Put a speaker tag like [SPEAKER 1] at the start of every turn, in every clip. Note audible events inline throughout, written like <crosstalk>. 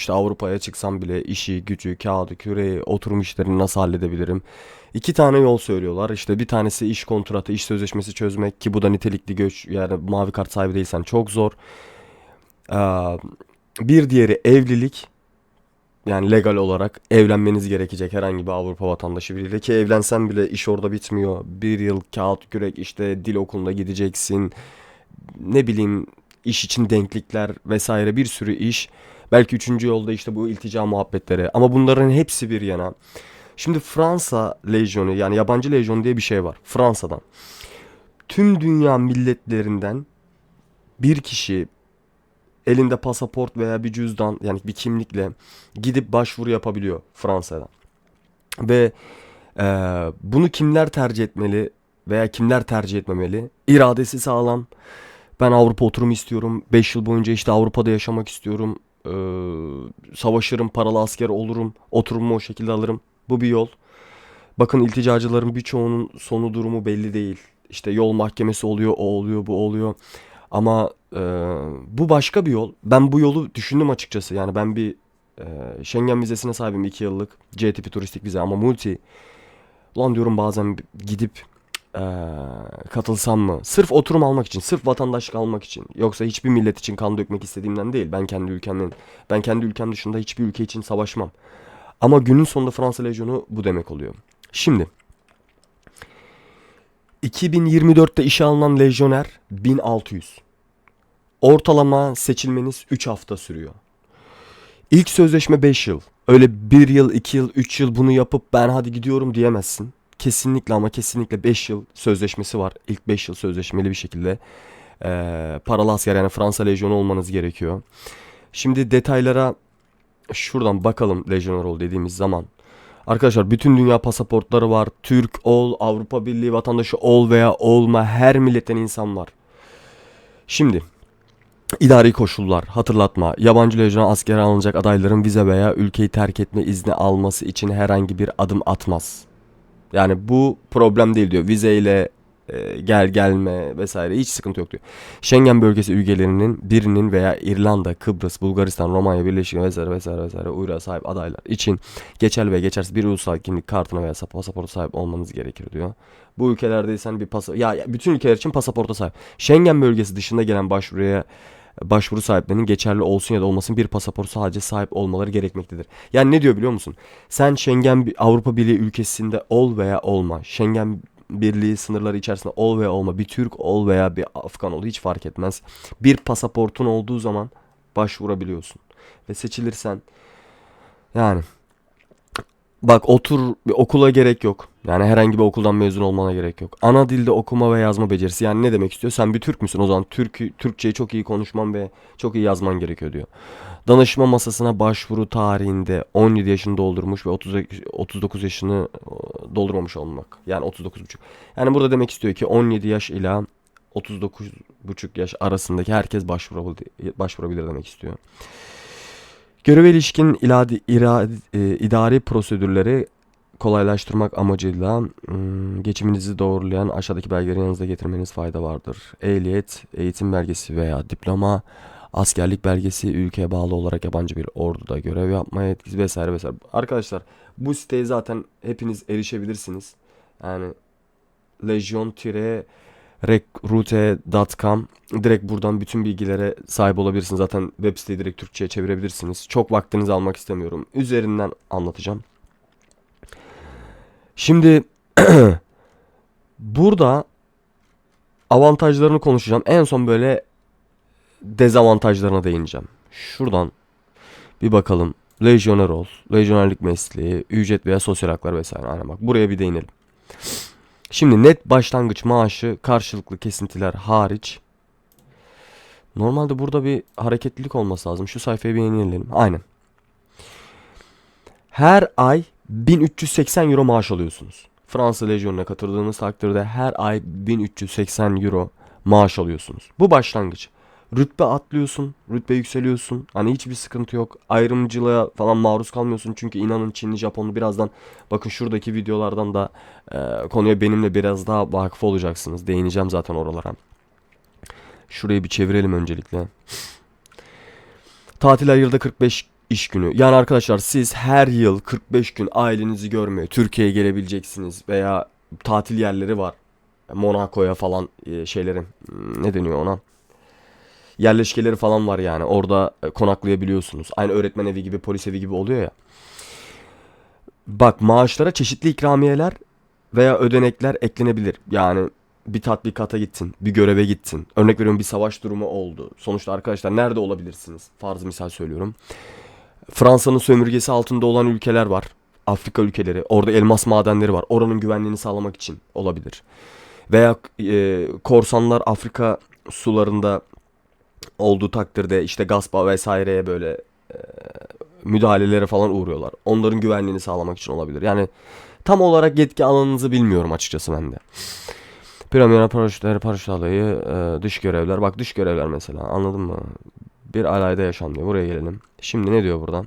[SPEAKER 1] İşte Avrupa'ya çıksam bile işi, gücü, kağıdı, küreği, oturum işlerini nasıl halledebilirim? İki tane yol söylüyorlar. İşte bir tanesi iş kontratı, iş sözleşmesi çözmek ki bu da nitelikli göç yani mavi kart sahibi değilsen çok zor. Ee, bir diğeri evlilik. Yani legal olarak evlenmeniz gerekecek herhangi bir Avrupa vatandaşı biriyle ki evlensen bile iş orada bitmiyor. Bir yıl kağıt kürek işte dil okuluna gideceksin. Ne bileyim iş için denklikler vesaire bir sürü iş. Belki üçüncü yolda işte bu iltica muhabbetleri. Ama bunların hepsi bir yana. Şimdi Fransa lejyonu yani yabancı lejyon diye bir şey var. Fransa'dan. Tüm dünya milletlerinden bir kişi elinde pasaport veya bir cüzdan yani bir kimlikle gidip başvuru yapabiliyor Fransa'dan. Ve e, bunu kimler tercih etmeli veya kimler tercih etmemeli? İradesi sağlam. Ben Avrupa oturumu istiyorum. 5 yıl boyunca işte Avrupa'da yaşamak istiyorum. Ee, savaşırım, paralı asker olurum. Oturumumu o şekilde alırım. Bu bir yol. Bakın ilticacıların birçoğunun sonu durumu belli değil. İşte yol mahkemesi oluyor, o oluyor, bu oluyor. Ama e, bu başka bir yol. Ben bu yolu düşündüm açıkçası. Yani ben bir e, Schengen vizesine sahibim 2 yıllık. C tipi turistik vize ama multi. Ulan diyorum bazen gidip e, katılsam mı? Sırf oturum almak için, sırf vatandaşlık almak için. Yoksa hiçbir millet için kan dökmek istediğimden değil. Ben kendi ülkemden, ben kendi ülkem dışında hiçbir ülke için savaşmam. Ama günün sonunda Fransa Lejyonu bu demek oluyor. Şimdi 2024'te işe alınan lejyoner 1600. Ortalama seçilmeniz 3 hafta sürüyor. İlk sözleşme 5 yıl. Öyle 1 yıl, 2 yıl, 3 yıl bunu yapıp ben hadi gidiyorum diyemezsin. Kesinlikle ama kesinlikle 5 yıl sözleşmesi var. İlk 5 yıl sözleşmeli bir şekilde. Ee, paralı asker yani Fransa lejyonu olmanız gerekiyor. Şimdi detaylara şuradan bakalım lejyoner ol dediğimiz zaman. Arkadaşlar bütün dünya pasaportları var. Türk ol, Avrupa Birliği vatandaşı ol veya olma her milletten insan var. Şimdi idari koşullar, hatırlatma, yabancı lejyona askere alınacak adayların vize veya ülkeyi terk etme izni alması için herhangi bir adım atmaz. Yani bu problem değil diyor. Vizeyle e, gel gelme vesaire hiç sıkıntı yok diyor. Schengen bölgesi üyelerinin birinin veya İrlanda, Kıbrıs, Bulgaristan, Romanya, Birleşik vesaire vesaire vesaire uyruğa sahip adaylar için geçerli ve geçersiz bir ulusal kimlik kartına veya pasaporta sahip olmanız gerekir diyor. Bu ülkelerdeysen bir pasa ya bütün ülkeler için pasaporta sahip. Schengen bölgesi dışında gelen başvuruya başvuru sahiplerinin geçerli olsun ya da olmasın bir pasaport sadece sahip olmaları gerekmektedir. Yani ne diyor biliyor musun? Sen Schengen Avrupa Birliği ülkesinde ol veya olma. Schengen Birliği sınırları içerisinde ol veya olma. Bir Türk ol veya bir Afgan ol hiç fark etmez. Bir pasaportun olduğu zaman başvurabiliyorsun. Ve seçilirsen yani bak otur bir okula gerek yok. Yani herhangi bir okuldan mezun olmana gerek yok. Ana dilde okuma ve yazma becerisi. Yani ne demek istiyor? Sen bir Türk müsün? O zaman Türk, Türkçeyi çok iyi konuşman ve çok iyi yazman gerekiyor diyor. Danışma masasına başvuru tarihinde 17 yaşını doldurmuş ve 30, 39 yaşını e, doldurmamış olmak. Yani 39,5. Yani burada demek istiyor ki 17 yaş ila 39,5 yaş arasındaki herkes başvurabilir, başvurabilir demek istiyor. Göreve ilişkin iladi, iradi, e, idari prosedürleri kolaylaştırmak amacıyla ım, geçiminizi doğrulayan aşağıdaki belgeleri yanınızda getirmeniz fayda vardır. Ehliyet, eğitim belgesi veya diploma, askerlik belgesi, ülkeye bağlı olarak yabancı bir orduda görev yapma yetkisi vesaire vesaire. Arkadaşlar bu siteye zaten hepiniz erişebilirsiniz. Yani legion-recruite.com direkt buradan bütün bilgilere sahip olabilirsiniz. Zaten web siteyi direkt Türkçe'ye çevirebilirsiniz. Çok vaktinizi almak istemiyorum. Üzerinden anlatacağım. Şimdi <clears throat> burada avantajlarını konuşacağım. En son böyle dezavantajlarına değineceğim. Şuradan bir bakalım. Lejyoner ol, lejyonerlik mesleği, ücret veya sosyal haklar vesaire. Aynen bak buraya bir değinelim. Şimdi net başlangıç maaşı karşılıklı kesintiler hariç. Normalde burada bir hareketlilik olması lazım. Şu sayfaya bir yenileyelim. Aynen. Her ay 1380 euro maaş alıyorsunuz. Fransa Lejyonu'na katıldığınız takdirde her ay 1380 euro maaş alıyorsunuz. Bu başlangıç. Rütbe atlıyorsun, rütbe yükseliyorsun. Hani hiçbir sıkıntı yok. Ayrımcılığa falan maruz kalmıyorsun. Çünkü inanın Çinli, Japonlu birazdan bakın şuradaki videolardan da e, konuya benimle biraz daha vakıf olacaksınız. Değineceğim zaten oralara. Şurayı bir çevirelim öncelikle. Tatil ayırda 45 iş günü. Yani arkadaşlar siz her yıl 45 gün ailenizi görmeye Türkiye'ye gelebileceksiniz veya tatil yerleri var. Monaco'ya falan e, şeylerin hmm, ne deniyor ona? Yerleşkeleri falan var yani. Orada e, konaklayabiliyorsunuz. Aynı öğretmen evi gibi, polis evi gibi oluyor ya. Bak maaşlara çeşitli ikramiyeler veya ödenekler eklenebilir. Yani bir tatbikata gittin, bir göreve gittin. Örnek veriyorum bir savaş durumu oldu. Sonuçta arkadaşlar nerede olabilirsiniz? Farz misal söylüyorum. Fransa'nın sömürgesi altında olan ülkeler var. Afrika ülkeleri. Orada elmas madenleri var. Oranın güvenliğini sağlamak için olabilir. Veya e, korsanlar Afrika sularında olduğu takdirde işte gaspa vesaireye böyle e, müdahalelere falan uğruyorlar. Onların güvenliğini sağlamak için olabilir. Yani tam olarak yetki alanınızı bilmiyorum açıkçası ben de. Piramiyona paraşütleri, paraşüt alayı, e, dış görevler. Bak dış görevler mesela anladın mı? Bir alayda yaşam diyor. Buraya gelelim. Şimdi ne diyor buradan?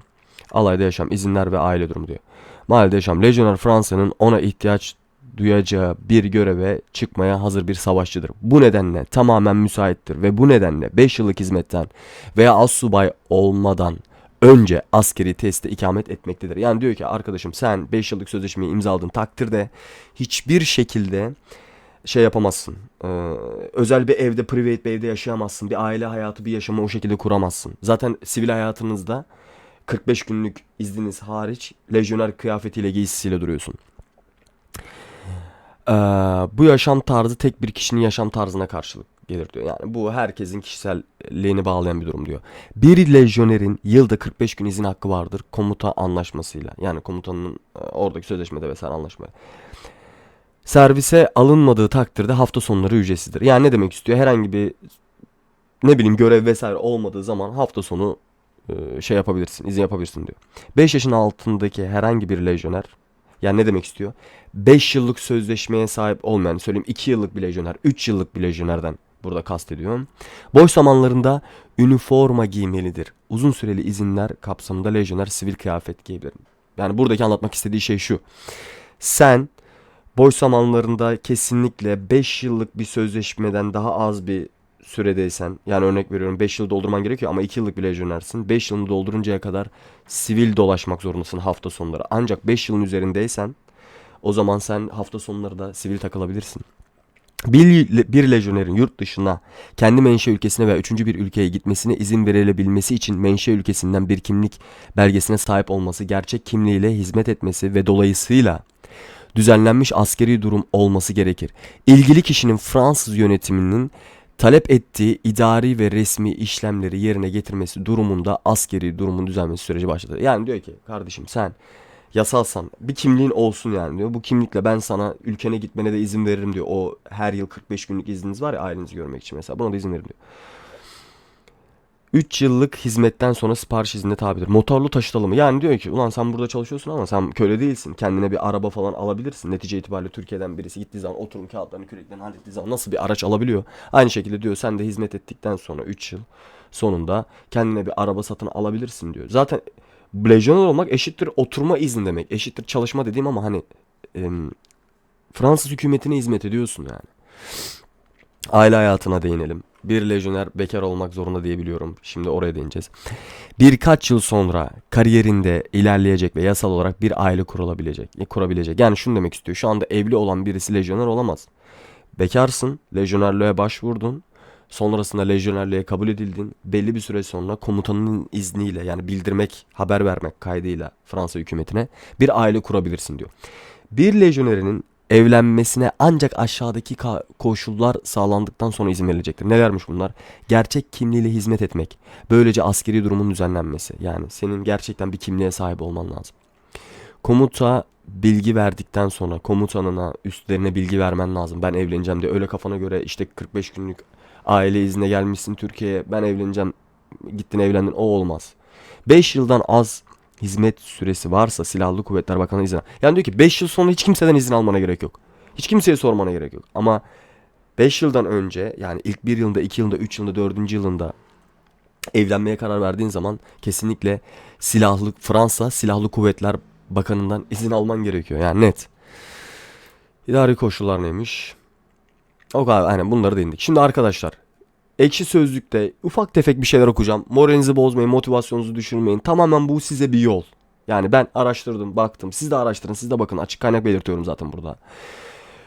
[SPEAKER 1] Alayda yaşam, izinler ve aile durumu diyor. Mahallede yaşam. Lejyoner Fransa'nın ona ihtiyaç duyacağı bir göreve çıkmaya hazır bir savaşçıdır. Bu nedenle tamamen müsaittir ve bu nedenle 5 yıllık hizmetten veya assubay olmadan önce askeri teste ikamet etmektedir. Yani diyor ki arkadaşım sen 5 yıllık sözleşmeyi imzaladın takdirde hiçbir şekilde şey yapamazsın. Ee, özel bir evde, private bir evde yaşayamazsın. Bir aile hayatı, bir yaşamı o şekilde kuramazsın. Zaten sivil hayatınızda 45 günlük izniniz hariç lejyoner kıyafetiyle giysisiyle duruyorsun. Ee, bu yaşam tarzı tek bir kişinin yaşam tarzına karşılık gelir diyor. Yani bu herkesin kişiselliğini bağlayan bir durum diyor. Bir lejyonerin yılda 45 gün izin hakkı vardır komuta anlaşmasıyla. Yani komutanın e, oradaki sözleşmede vesaire anlaşmayla. Servise alınmadığı takdirde hafta sonları ücretsizdir. Yani ne demek istiyor? Herhangi bir ne bileyim görev vesaire olmadığı zaman hafta sonu e, şey yapabilirsin, izin yapabilirsin diyor. 5 yaşın altındaki herhangi bir lejyoner yani ne demek istiyor? 5 yıllık sözleşmeye sahip olmayan, söyleyeyim 2 yıllık bir lejyoner, 3 yıllık bir lejyonerden burada kastediyorum. Boş zamanlarında üniforma giymelidir. Uzun süreli izinler kapsamında lejyoner sivil kıyafet giyebilir. Yani buradaki anlatmak istediği şey şu. Sen boş zamanlarında kesinlikle 5 yıllık bir sözleşmeden daha az bir süredeysen yani örnek veriyorum 5 yıl doldurman gerekiyor ama 2 yıllık bir lejyonersin. 5 yılını dolduruncaya kadar sivil dolaşmak zorundasın hafta sonları. Ancak 5 yılın üzerindeysen o zaman sen hafta sonları da sivil takılabilirsin. Bir, bir lejyonerin yurt dışına kendi menşe ülkesine veya üçüncü bir ülkeye gitmesine izin verilebilmesi için menşe ülkesinden bir kimlik belgesine sahip olması, gerçek kimliğiyle hizmet etmesi ve dolayısıyla düzenlenmiş askeri durum olması gerekir. İlgili kişinin Fransız yönetiminin talep ettiği idari ve resmi işlemleri yerine getirmesi durumunda askeri durumun düzelmesi süreci başlatır. Yani diyor ki kardeşim sen yasalsan bir kimliğin olsun yani diyor. Bu kimlikle ben sana ülkene gitmene de izin veririm diyor. O her yıl 45 günlük izniniz var ya ailenizi görmek için mesela buna da izin veririm diyor. 3 yıllık hizmetten sonra sipariş iznine tabidir. Motorlu taşıt alımı. Yani diyor ki ulan sen burada çalışıyorsun ama sen köle değilsin. Kendine bir araba falan alabilirsin. Netice itibariyle Türkiye'den birisi gittiği zaman oturum kağıtlarını küreklerini hallettiği zaman nasıl bir araç alabiliyor? Aynı şekilde diyor sen de hizmet ettikten sonra 3 yıl sonunda kendine bir araba satın alabilirsin diyor. Zaten lejyoner olmak eşittir oturma izni demek. Eşittir çalışma dediğim ama hani e, Fransız hükümetine hizmet ediyorsun yani. Aile hayatına değinelim. Bir lejyoner bekar olmak zorunda diyebiliyorum. Şimdi oraya değineceğiz. Birkaç yıl sonra kariyerinde ilerleyecek ve yasal olarak bir aile kurulabilecek. Kurabilecek. Yani şunu demek istiyor. Şu anda evli olan birisi lejyoner olamaz. Bekarsın, lejyonerliğe başvurdun. Sonrasında lejyonerliğe kabul edildin. Belli bir süre sonra komutanının izniyle yani bildirmek, haber vermek kaydıyla Fransa hükümetine bir aile kurabilirsin diyor. Bir lejyonerinin evlenmesine ancak aşağıdaki koşullar sağlandıktan sonra izin verilecektir. Nelermiş bunlar? Gerçek kimliğiyle hizmet etmek. Böylece askeri durumun düzenlenmesi. Yani senin gerçekten bir kimliğe sahip olman lazım. Komuta bilgi verdikten sonra komutanına üstlerine bilgi vermen lazım. Ben evleneceğim diye öyle kafana göre işte 45 günlük aile izne gelmişsin Türkiye'ye ben evleneceğim gittin evlendin o olmaz. 5 yıldan az hizmet süresi varsa Silahlı Kuvvetler Bakanı izin Yani diyor ki 5 yıl sonra hiç kimseden izin almana gerek yok. Hiç kimseye sormana gerek yok. Ama 5 yıldan önce yani ilk 1 yılında, 2 yılında, 3 yılında, 4. yılında evlenmeye karar verdiğin zaman kesinlikle silahlı Fransa Silahlı Kuvvetler Bakanı'ndan izin alman gerekiyor. Yani net. İdari koşullar neymiş? O kadar hani bunları değindik. Şimdi arkadaşlar Ekşi Sözlük'te ufak tefek bir şeyler okuyacağım. Moralinizi bozmayın, motivasyonunuzu düşürmeyin. Tamamen bu size bir yol. Yani ben araştırdım, baktım. Siz de araştırın, siz de bakın. Açık kaynak belirtiyorum zaten burada.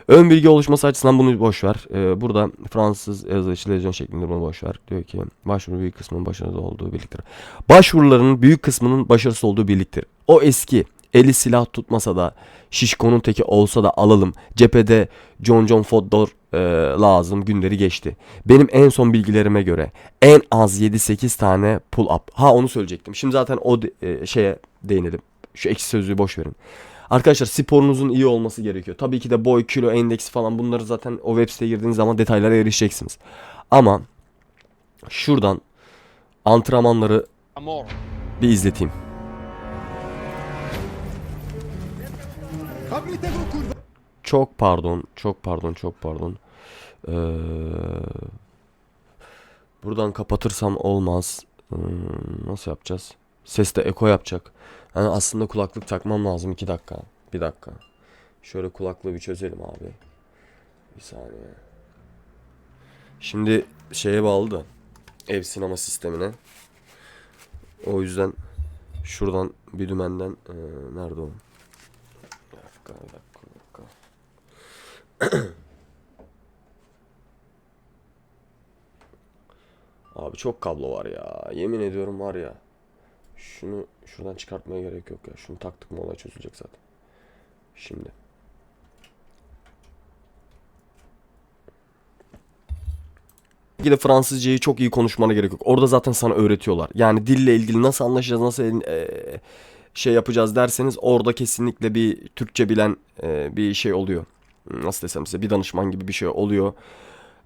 [SPEAKER 1] Ön bilgi oluşması açısından bunu boş ver. Ee, burada Fransız yazılışı lejyon şeklinde bunu boş ver. Diyor ki başvuru büyük kısmının başarılı olduğu birliktir. Başvuruların büyük kısmının başarısız olduğu birliktir. O eski eli silah tutmasa da şişkonun teki olsa da alalım. Cephede John John Fodor e, lazım günleri geçti. Benim en son bilgilerime göre en az 7-8 tane pull up. Ha onu söyleyecektim. Şimdi zaten o de- e, şeye değinelim. Şu eksi sözlüğü boş verin. Arkadaşlar sporunuzun iyi olması gerekiyor. Tabii ki de boy, kilo, endeksi falan bunları zaten o web siteye girdiğiniz zaman detaylara erişeceksiniz. Ama şuradan antrenmanları bir izleteyim. Çok pardon, çok pardon, çok pardon. Ee, buradan kapatırsam olmaz. Hmm, nasıl yapacağız? Ses de eko yapacak. Yani aslında kulaklık takmam lazım. 2 dakika. Bir dakika. Şöyle kulaklığı bir çözelim abi. Bir saniye. Şimdi şeye bağlı da. Ev sinema sistemine. O yüzden şuradan bir dümenden eee, nerede o? Dakika, bir dakika, bir dakika. <clears throat> Abi çok kablo var ya. Yemin ediyorum var ya. Şunu şuradan çıkartmaya gerek yok ya. Şunu taktık mı olay çözülecek zaten. Şimdi. De Fransızcayı çok iyi konuşmana gerek yok. Orada zaten sana öğretiyorlar. Yani dille ilgili nasıl anlaşacağız, nasıl e, şey yapacağız derseniz orada kesinlikle bir Türkçe bilen e, bir şey oluyor. Nasıl desem size bir danışman gibi bir şey oluyor.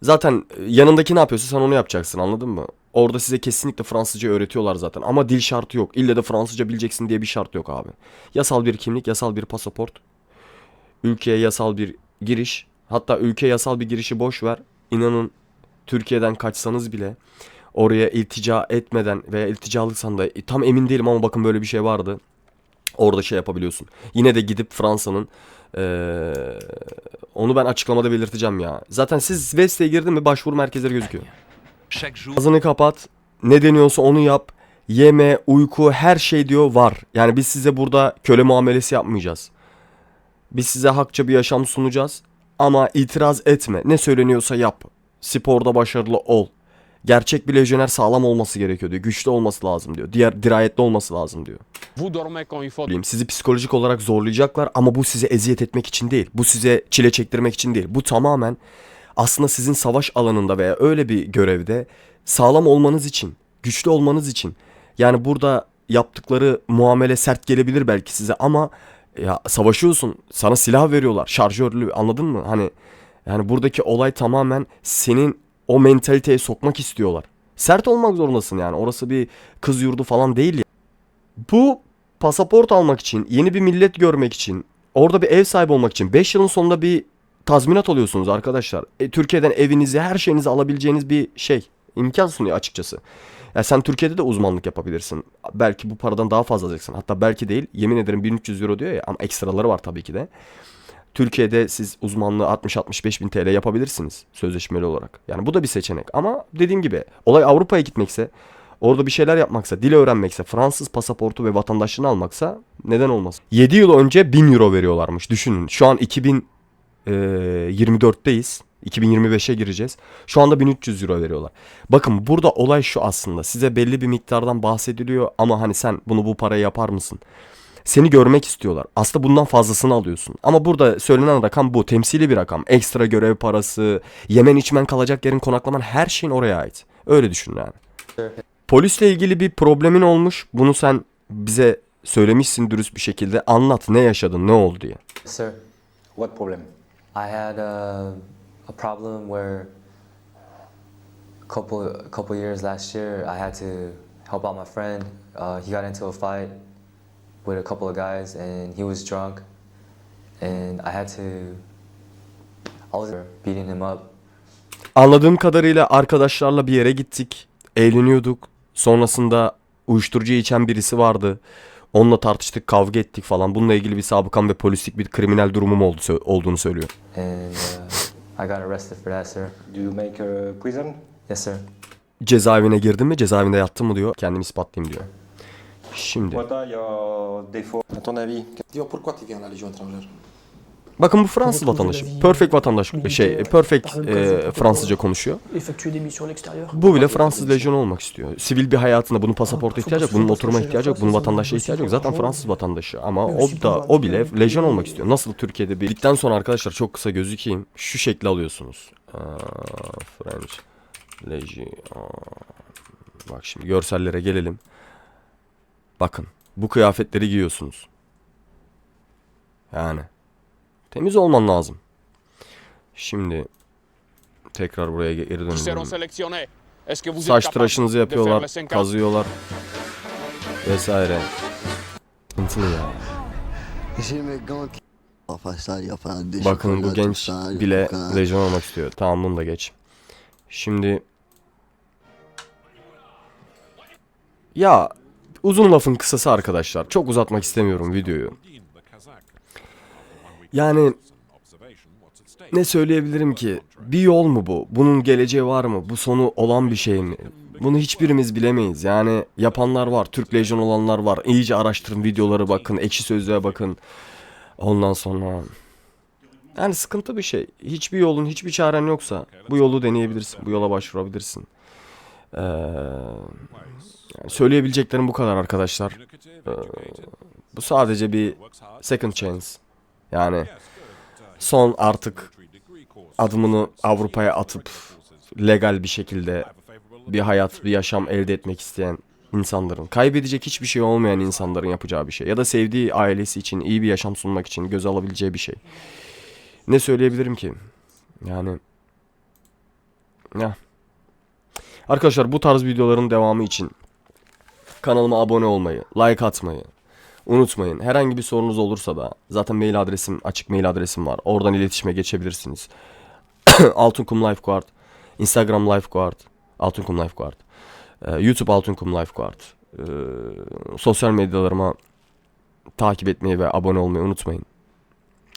[SPEAKER 1] Zaten e, yanındaki ne yapıyorsa sen onu yapacaksın anladın mı? Orada size kesinlikle Fransızca öğretiyorlar zaten. Ama dil şartı yok. İlle de Fransızca bileceksin diye bir şart yok abi. Yasal bir kimlik, yasal bir pasaport. Ülkeye yasal bir giriş. Hatta ülke yasal bir girişi boş ver. İnanın Türkiye'den kaçsanız bile oraya iltica etmeden veya ilticalıksan da e, tam emin değilim ama bakın böyle bir şey vardı. Orada şey yapabiliyorsun. Yine de gidip Fransa'nın eee, onu ben açıklamada belirteceğim ya. Zaten siz web siteye girdin mi başvuru merkezleri gözüküyor. Ağzını kapat. Ne deniyorsa onu yap. Yeme, uyku her şey diyor var. Yani biz size burada köle muamelesi yapmayacağız. Biz size hakça bir yaşam sunacağız. Ama itiraz etme. Ne söyleniyorsa yap. Sporda başarılı ol. Gerçek bir lejyoner sağlam olması gerekiyor diyor. Güçlü olması lazım diyor. Diğer dirayetli olması lazım diyor. Bileyim, Sizi psikolojik olarak zorlayacaklar ama bu size eziyet etmek için değil. Bu size çile çektirmek için değil. Bu tamamen aslında sizin savaş alanında veya öyle bir görevde sağlam olmanız için, güçlü olmanız için. Yani burada yaptıkları muamele sert gelebilir belki size ama ya savaşıyorsun. Sana silah veriyorlar. Şarjörlü anladın mı? Hani yani buradaki olay tamamen senin o mentaliteye sokmak istiyorlar. Sert olmak zorundasın yani. Orası bir kız yurdu falan değil ya. Bu pasaport almak için, yeni bir millet görmek için, orada bir ev sahibi olmak için 5 yılın sonunda bir tazminat alıyorsunuz arkadaşlar. E, Türkiye'den evinizi, her şeyinizi alabileceğiniz bir şey, imkan sunuyor açıkçası. Ya sen Türkiye'de de uzmanlık yapabilirsin. Belki bu paradan daha fazla alacaksın. Hatta belki değil. Yemin ederim 1300 euro diyor ya ama ekstraları var tabii ki de. Türkiye'de siz uzmanlığı 60-65 bin TL yapabilirsiniz sözleşmeli olarak. Yani bu da bir seçenek. Ama dediğim gibi olay Avrupa'ya gitmekse, orada bir şeyler yapmaksa, dil öğrenmekse, Fransız pasaportu ve vatandaşlığını almaksa neden olmasın? 7 yıl önce 1000 euro veriyorlarmış. Düşünün şu an 2024'teyiz. 2025'e gireceğiz. Şu anda 1300 euro veriyorlar. Bakın burada olay şu aslında. Size belli bir miktardan bahsediliyor ama hani sen bunu bu paraya yapar mısın? Seni görmek istiyorlar. Aslında bundan fazlasını alıyorsun. Ama burada söylenen rakam bu. Temsili bir rakam. Ekstra görev parası, yemen içmen kalacak yerin konaklaman her şeyin oraya ait. Öyle düşün yani. Polisle ilgili bir problemin olmuş. Bunu sen bize söylemişsin dürüst bir şekilde. Anlat ne yaşadın, ne oldu diye.
[SPEAKER 2] Sir,
[SPEAKER 3] What problem?
[SPEAKER 2] I had a, a problem where couple couple years last year I had to help out my friend. Uh, he got into a fight with a couple of guys and he was drunk and I had to I was beating him up
[SPEAKER 1] Anladığım kadarıyla arkadaşlarla bir yere gittik. Eğleniyorduk. Sonrasında uyuşturucu içen birisi vardı. Onunla tartıştık, kavga ettik falan. Bununla ilgili bir sabıkam ve polislik bir kriminal durumum oldu, olduğunu söylüyor.
[SPEAKER 2] and uh, I got arrested for that, sir.
[SPEAKER 3] Do you make a prison?
[SPEAKER 2] Yes, sir.
[SPEAKER 1] cezaevine girdim mi, cezaevinde yattım mı diyor. Kendimi ispatlayayım diyor. Şimdi bakın bu Fransız vatandaşı. Perfect vatandaş şey, perfect e, Fransızca konuşuyor.
[SPEAKER 4] effectuer des missions à l'extérieur.
[SPEAKER 1] Bu bile Fransız lejyonu olmak istiyor. Sivil bir hayatında bunun pasaporta ihtiyacı yok, bunun oturma ihtiyacı yok, bunun vatandaşlığa ihtiyacı yok. Zaten Fransız vatandaşı ama o da o bile lejyon olmak istiyor. Nasıl Türkiye'de birlikten sonra arkadaşlar çok kısa gözükeyim. Şu şekli alıyorsunuz. Aa, French Legion. Bak şimdi görsellere gelelim. Bakın bu kıyafetleri giyiyorsunuz. Yani temiz olman lazım. Şimdi tekrar buraya geri dönelim. Saç tıraşınızı yapıyorlar,
[SPEAKER 5] les 50
[SPEAKER 1] kazıyorlar vesaire. Sıkıntılı ya. Bakın bu genç bile lejyon olmak istiyor. Tamam bunu da geç. Şimdi ya uzun lafın kısası arkadaşlar. Çok uzatmak istemiyorum videoyu. Yani ne söyleyebilirim ki? Bir yol mu bu? Bunun geleceği var mı? Bu sonu olan bir şey mi? Bunu hiçbirimiz bilemeyiz. Yani yapanlar var, Türk Lejyon olanlar var. İyice araştırın videoları bakın, ekşi sözlüğe bakın. Ondan sonra yani sıkıntı bir şey. Hiçbir yolun, hiçbir çaren yoksa bu yolu deneyebilirsin. Bu yola başvurabilirsin. Ee, yani söyleyebileceklerim bu kadar arkadaşlar. Ee, bu sadece bir second chance. Yani son artık adımını Avrupa'ya atıp legal bir şekilde bir hayat, bir yaşam elde etmek isteyen insanların, kaybedecek hiçbir şey olmayan insanların yapacağı bir şey. Ya da sevdiği ailesi için iyi bir yaşam sunmak için göze alabileceği bir şey. Ne söyleyebilirim ki? Yani ya. Arkadaşlar bu tarz videoların devamı için kanalıma abone olmayı, like atmayı unutmayın. Herhangi bir sorunuz olursa da zaten mail adresim, açık mail adresim var. Oradan iletişime geçebilirsiniz. <coughs> Altunkum Lifeguard, Instagram Lifeguard, Altunkum Lifeguard, YouTube Altunkum Lifeguard. Sosyal medyalarıma takip etmeyi ve abone olmayı unutmayın.